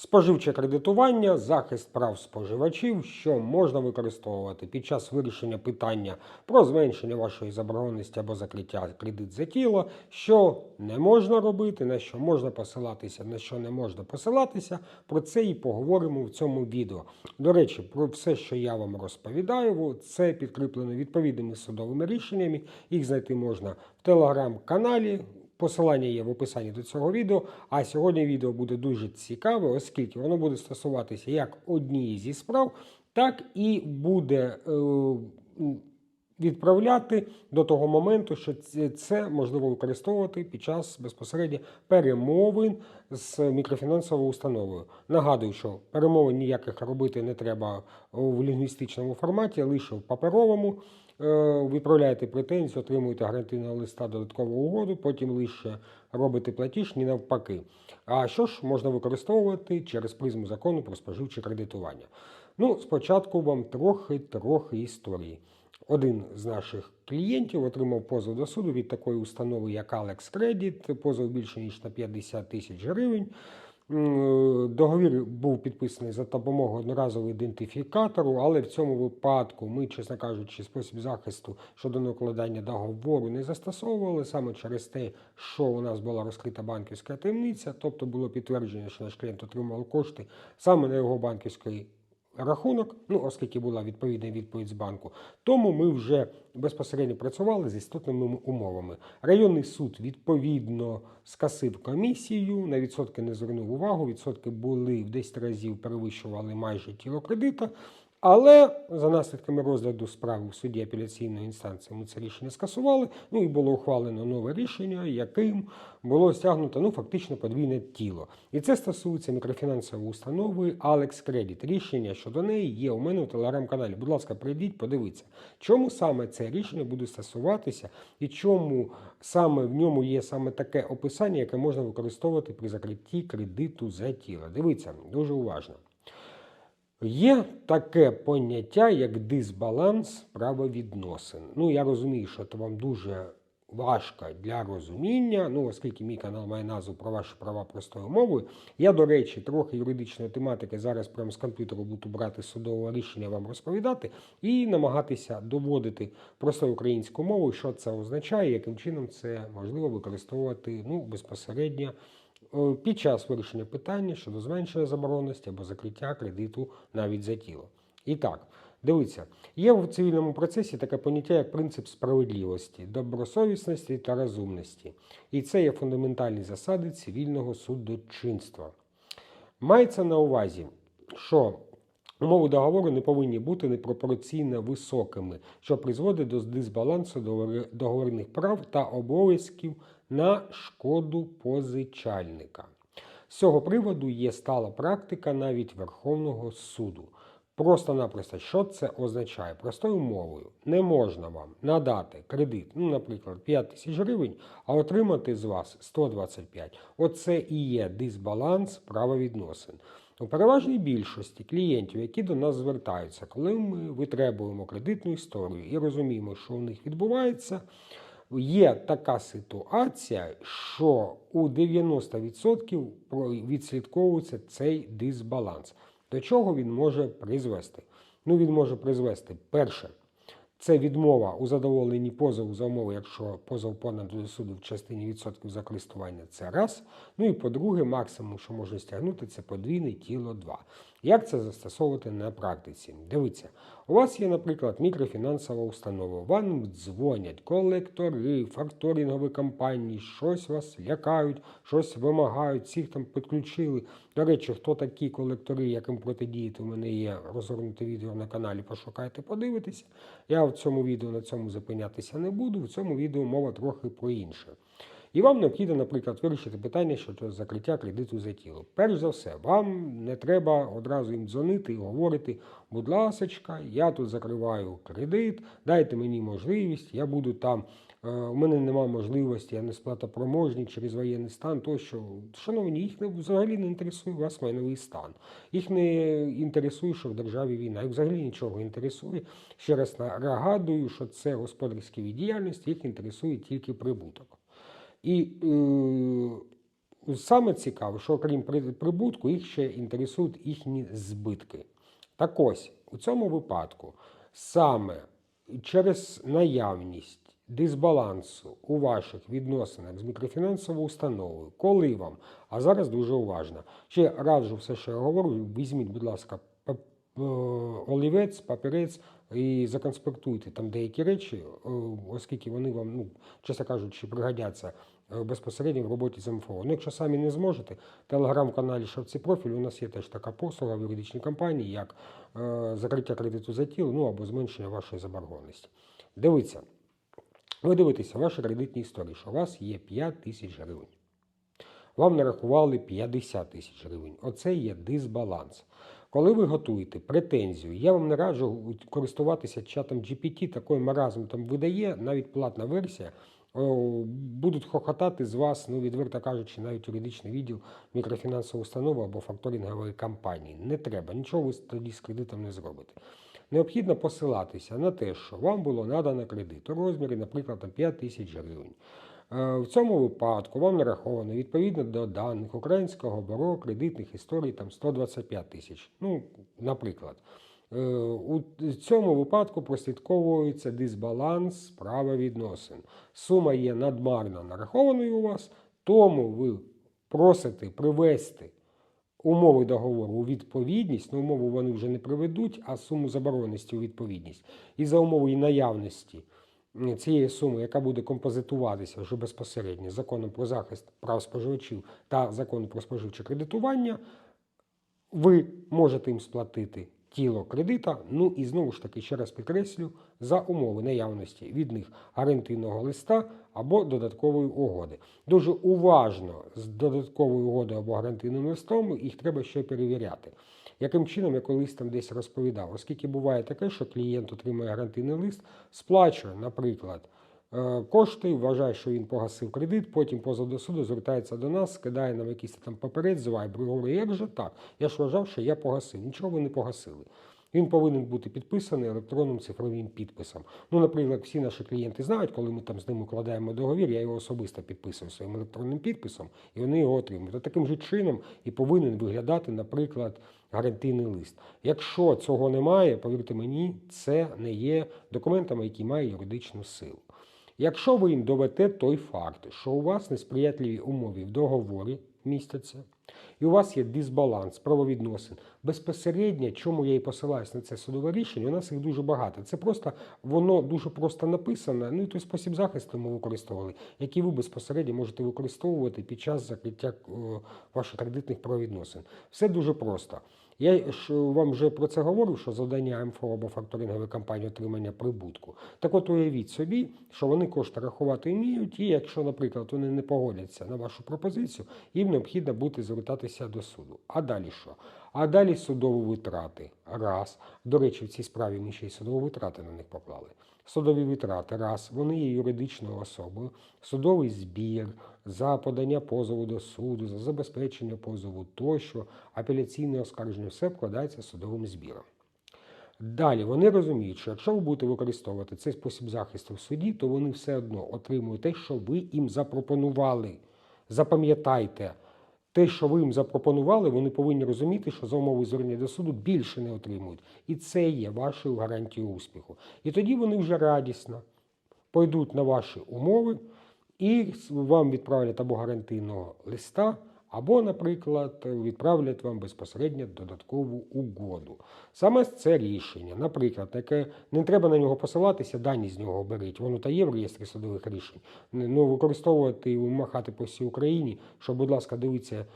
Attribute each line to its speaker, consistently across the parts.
Speaker 1: Споживче кредитування, захист прав споживачів, що можна використовувати під час вирішення питання про зменшення вашої заборгованості або закриття кредит за тіло, що не можна робити, на що можна посилатися, на що не можна посилатися. Про це і поговоримо в цьому відео. До речі, про все, що я вам розповідаю, це підкріплено відповідними судовими рішеннями. Їх знайти можна в телеграм-каналі. Посилання є в описанні до цього відео. А сьогодні відео буде дуже цікаве, оскільки воно буде стосуватися як однієї зі справ, так і буде е, відправляти до того моменту, що це, можливо використовувати під час безпосередньо перемовин з мікрофінансовою установою. Нагадую, що перемовин ніяких робити не треба в лінгвістичному форматі, лише в паперовому. Е, Відправляєте претензію, отримуєте гарантійного листа додаткову угоду, потім лише робите платіж, ні навпаки. А що ж можна використовувати через призму закону про споживче кредитування? Ну, спочатку вам трохи-трохи історії. Один з наших клієнтів отримав позов до суду від такої установи, як Alex Credit, позов більше ніж на 50 тисяч гривень. М, Договір був підписаний за допомогою одноразового ідентифікатору, але в цьому випадку ми, чесно кажучи, спосіб захисту щодо накладання договору не застосовували. Саме через те, що у нас була розкрита банківська таємниця, тобто було підтвердження, що наш клієнт отримав кошти саме на його банківський рахунок, ну оскільки була відповідна відповідь з банку, тому ми вже безпосередньо працювали з істотними умовами. Районний суд відповідно скасив комісію, на відсотки не звернув увагу. Відсотки були в 10 разів перевищували майже тіло кредита. Але за наслідками розгляду справи в суді апеляційної інстанції ми це рішення скасували. Ну і було ухвалено нове рішення, яким було стягнуто ну фактично подвійне тіло. І це стосується мікрофінансової установи Alex Credit. Рішення щодо неї є у мене у телеграм-каналі. Будь ласка, прийдіть, подивіться, чому саме це рішення буде стосуватися, і чому саме в ньому є саме таке описання, яке можна використовувати при закритті кредиту за тіло. Дивіться дуже уважно. Є таке поняття, як дисбаланс правовідносин. Ну, я розумію, що це вам дуже важко для розуміння, ну, оскільки мій канал має назву про ваші права простою мовою. Я, до речі, трохи юридичної тематики зараз прямо з комп'ютеру буду брати судове рішення вам розповідати і намагатися доводити простою українською мовою, що це означає, яким чином це можливо використовувати ну, безпосередньо під час вирішення питання щодо зменшення заборонності або закриття кредиту навіть за тіло. І так, дивіться, є в цивільному процесі таке поняття, як принцип справедливості, добросовісності та розумності. І це є фундаментальні засади цивільного судочинства. Мається на увазі, що умови договору не повинні бути непропорційно високими, що призводить до дисбалансу договірних прав та обов'язків на шкоду позичальника. З цього приводу є стала практика навіть Верховного суду. Просто-напросто, що це означає? Простою мовою не можна вам надати кредит, ну, наприклад, 5 тисяч гривень, а отримати з вас 125. Оце і є дисбаланс правовідносин. У переважній більшості клієнтів, які до нас звертаються, коли ми витребуємо кредитну історію і розуміємо, що у них відбувається, є така ситуація, що у 90% про- відслідковується цей дисбаланс. До чого він може призвести? Ну, він може призвести перше. Це відмова у задоволенні позову за умови, якщо позов понад до суду в частині відсотків за користування це раз. Ну і по-друге, максимум, що можна стягнути, це подвійне тіло 2. Як це застосовувати на практиці? Дивіться, у вас є, наприклад, мікрофінансова установа, вам дзвонять колектори, факторингові компанії, щось вас лякають, щось вимагають, всіх там підключили. До речі, хто такі колектори, яким протидіяти, у мене є розгорнуте відео на каналі, пошукайте, подивитися. Я в цьому відео на цьому зупинятися не буду. В цьому відео мова трохи про інше. І вам необхідно, наприклад, вирішити питання щодо закриття кредиту за тіло. Перш за все, вам не треба одразу їм дзвонити і говорити, будь ласочка, я тут закриваю кредит, дайте мені можливість, я буду там. Е, У мене немає можливості, я не сплатопроможний через воєнний стан, тощо. Шановні, їх взагалі не інтересує вас майновий стан. Їх не інтересує, що в державі війна. Їх взагалі нічого інтересує. Ще раз нагадую, що це господарські діяльності, їх інтересує тільки прибуток. І е, саме цікаве, що окрім прибутку, їх ще інтересують їхні збитки. Так ось, у цьому випадку саме через наявність дисбалансу у ваших відносинах з мікрофінансовою установою, коли вам, а зараз дуже уважно, ще раджу все, що я говорю, візьміть, будь ласка, е, олівець, папірець і законспектуйте там деякі речі, е, оскільки вони вам, ну, чесно кажучи, пригодяться е, безпосередньо в роботі з МФО. Ну, якщо самі не зможете, в телеграм-каналі Шевці Профіль у нас є теж така послуга в юридичній компанії, як закриття кредиту за тіло, ну або зменшення вашої заборгованості. Дивіться, ви дивитеся ваші кредитні історії, що у вас є 5 тисяч гривень. Вам нарахували 50 тисяч гривень. Оце є дисбаланс. Коли ви готуєте претензію, я вам не раджу користуватися чатом GPT, такий маразм там видає, навіть платна версія. Будуть хохотати з вас, ну відверто кажучи, навіть юридичний відділ мікрофінансової установи або факторингової компанії. Не треба, нічого ви тоді з кредитом не зробите. Необхідно посилатися на те, що вам було надано кредит у розмірі, наприклад, 5 тисяч гривень. Е, В цьому випадку вам нараховано відповідно до даних Українського бюро кредитних історій там 125 тисяч. Ну, наприклад. Е, У цьому випадку прослідковується дисбаланс правовідносин. Сума є надмарно нарахованою у вас, тому ви просите привести умови договору у відповідність, ну умову вони вже не приведуть, а суму забороненості у відповідність. І за умови наявності цієї суми, яка буде композитуватися вже безпосередньо законом про захист прав споживачів та законом про споживче кредитування, ви можете їм сплатити тіло кредита. Ну і знову ж таки, ще раз підкреслю, за умови наявності від них гарантійного листа або додаткової угоди. Дуже уважно з додатковою угодою або гарантійним листом їх треба ще перевіряти. Яким чином я колись там десь розповідав, оскільки буває таке, що клієнт отримує гарантійний лист, сплачує, наприклад, кошти, вважає, що він погасив кредит, потім позов до суду звертається до нас, скидає нам якийсь там паперець з вайбру, як же так? Я ж вважав, що я погасив. Нічого ви не погасили. Він повинен бути підписаний електронним цифровим підписом. Ну, наприклад, всі наші клієнти знають, коли ми там з ними укладаємо договір, я його особисто підписую своїм електронним підписом, і вони його отримують. Та таким же чином і повинен виглядати, наприклад, гарантійний лист. Якщо цього немає, повірте мені, це не є документами, які мають юридичну силу. Якщо ви їм доведете той факт, що у вас несприятливі умови в договорі містяться, і у вас є дисбаланс правовідносин, безпосередньо, чому я і посилаюсь на це судове рішення, у нас їх дуже багато. Це просто воно дуже просто написано. Ну і той спосіб захисту ми використовували, який ви безпосередньо можете використовувати під час закриття е, ваших кредитних правовідносин. Все дуже просто. Я ж вам вже про це говорив, що завдання МФО або факторингової компанії отримання прибутку. Так от уявіть собі, що вони кошти рахувати вміють, і якщо, наприклад, вони не погодяться на вашу пропозицію, їм необхідно буде звертатися до суду. А далі що? А далі судові витрати. Раз. До речі, в цій справі ми ще й судові витрати на них поклали. Судові витрати, раз, вони є юридичною особою, судовий збір за подання позову до суду, за забезпечення позову тощо, апеляційне оскарження, все вкладається судовим збіром. Далі вони розуміють, що якщо ви будете використовувати цей спосіб захисту в суді, то вони все одно отримують те, що ви їм запропонували. Запам'ятайте, те, що ви їм запропонували, вони повинні розуміти, що за умови звернення до суду більше не отримують. І це є вашою гарантією успіху. І тоді вони вже радісно пойдуть на ваші умови і вам відправлять або гарантійного листа, або, наприклад, відправлять вам безпосередньо додаткову угоду. Саме це рішення, наприклад, таке не треба на нього посилатися, дані з нього беріть. Воно та є в реєстрі судових рішень. Ну, використовувати і махати по всій Україні, що, будь ласка, дивіться,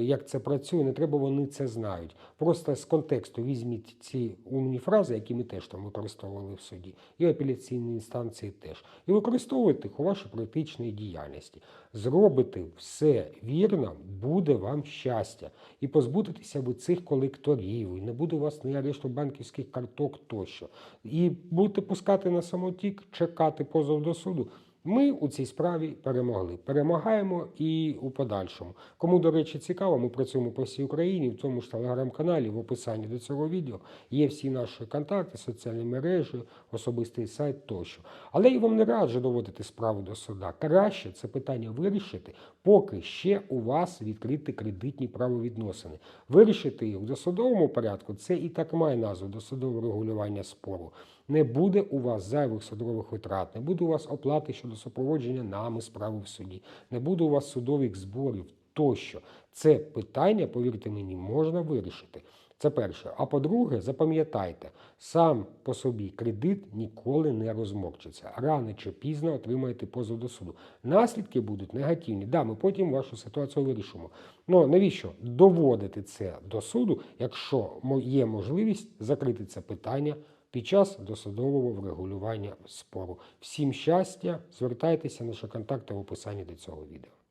Speaker 1: як це працює, не треба, вони це знають. Просто з контексту візьміть ці умні фрази, які ми теж там використовували в суді, і апеляційні інстанції теж. І використовуйте їх у вашій політичній діяльності. Зробите все вірно, буде вам щастя. І позбудетеся ви цих колекторів, і не буде у вас ні арешту банківських карток тощо. І будете пускати на самотік, чекати позов до суду. Ми у цій справі перемогли. Перемагаємо і у подальшому. Кому, до речі, цікаво, ми працюємо по всій Україні, в тому ж телеграм-каналі, в описанні до цього відео є всі наші контакти, соціальні мережі, особистий сайт тощо. Але я вам не раджу доводити справу до суда. Краще це питання вирішити, поки ще у вас відкриті кредитні правовідносини. Вирішити їх в досудовому порядку це і так має назву досудове регулювання спору. Не буде у вас зайвих судових витрат, не буде у вас оплати щодо супроводження нами справи в суді, не буде у вас судових зборів тощо. Це питання, повірте мені, можна вирішити. Це перше. А по-друге, запам'ятайте, сам по собі кредит ніколи не розмокчиться. Рано чи пізно отримаєте позов до суду. Наслідки будуть негативні. Да, ми потім вашу ситуацію вирішимо. Ну навіщо доводити це до суду, якщо є можливість закрити це питання під час досудового врегулювання спору? Всім щастя, звертайтеся, наші контакти в описанні до цього відео.